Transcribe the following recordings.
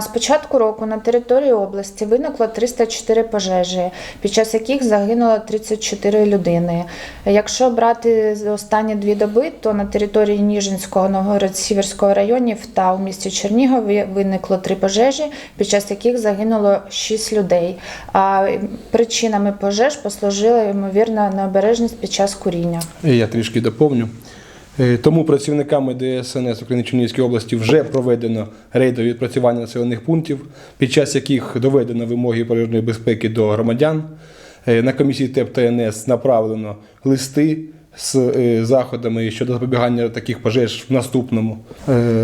З початку року на території області виникло 304 пожежі, під час яких загинуло 34 людини. Якщо брати останні дві доби, то на території Ніжинського, Новгород-Сіверського районів та у місті Чернігові виникло три пожежі, під час яких загинуло 6 людей. А причинами пожеж послужила ймовірна необережність під час куріння. Я трішки доповню. Е, Тому працівниками ДСНС України Чернігівської області вже проведено рейдові відпрацювання населених пунктів, під час яких доведено вимоги пожежної безпеки до громадян. Е, На комісії ТЕП та НС направлено листи з е, заходами щодо запобігання таких пожеж в наступному.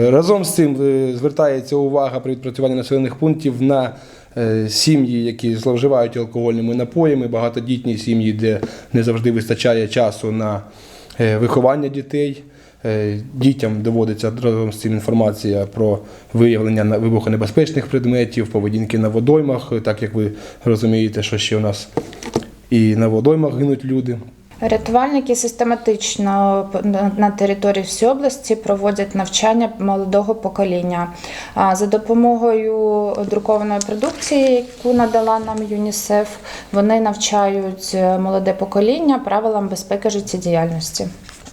Разом з цим звертається увага при відпрацюванні населених пунктів на сім'ї, які зловживають алкогольними напоями, багатодітні сім'ї, де не завжди вистачає часу на виховання дітей. Е, Дітям доводиться разом з цим інформація про виявлення вибухонебезпечних предметів, поведінки на водоймах, е, так як ви розумієте, що ще у нас і на водоймах гинуть люди. Рятувальники систематично на- території всієї області проводять навчання молодого покоління. За допомогою друкованої продукції, яку надала нам ЮНІСЕФ, вони навчають е, молоде покоління правилам безпеки життєдіяльності.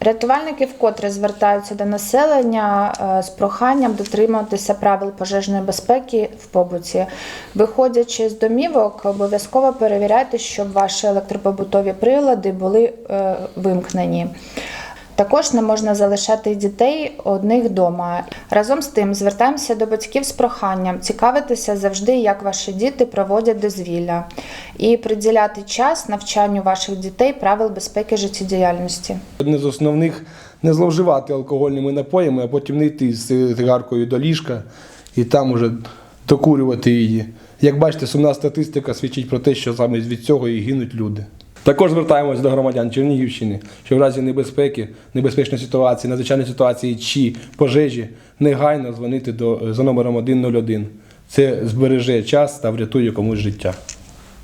Рятувальники вкотре звертаються до населення е, з проханням дотримуватися правил пожежної безпеки в побуті. Виходячи з домівок, обов'язково перевіряйте, щоб ваші електропобутові прилади були е, вимкнені. Також не можна залишати дітей одних вдома. Разом з тим звертаємося до батьків з проханням цікавитися завжди, як ваші діти проводять дозвілля, і приділяти час навчанню ваших дітей правил безпеки життєдіяльності. Одне з основних не зловживати алкогольними напоями, а потім не йти з цигаркою до ліжка і там уже докурювати її. Як бачите, сумна статистика свідчить про те, що саме від цього і гинуть люди. Також звертаємось до громадян Чернігівщини, що в разі небезпеки, небезпечної ситуації, надзвичайної ситуації чи пожежі негайно дзвонити до, за номером 101. Це збереже час та врятує комусь життя.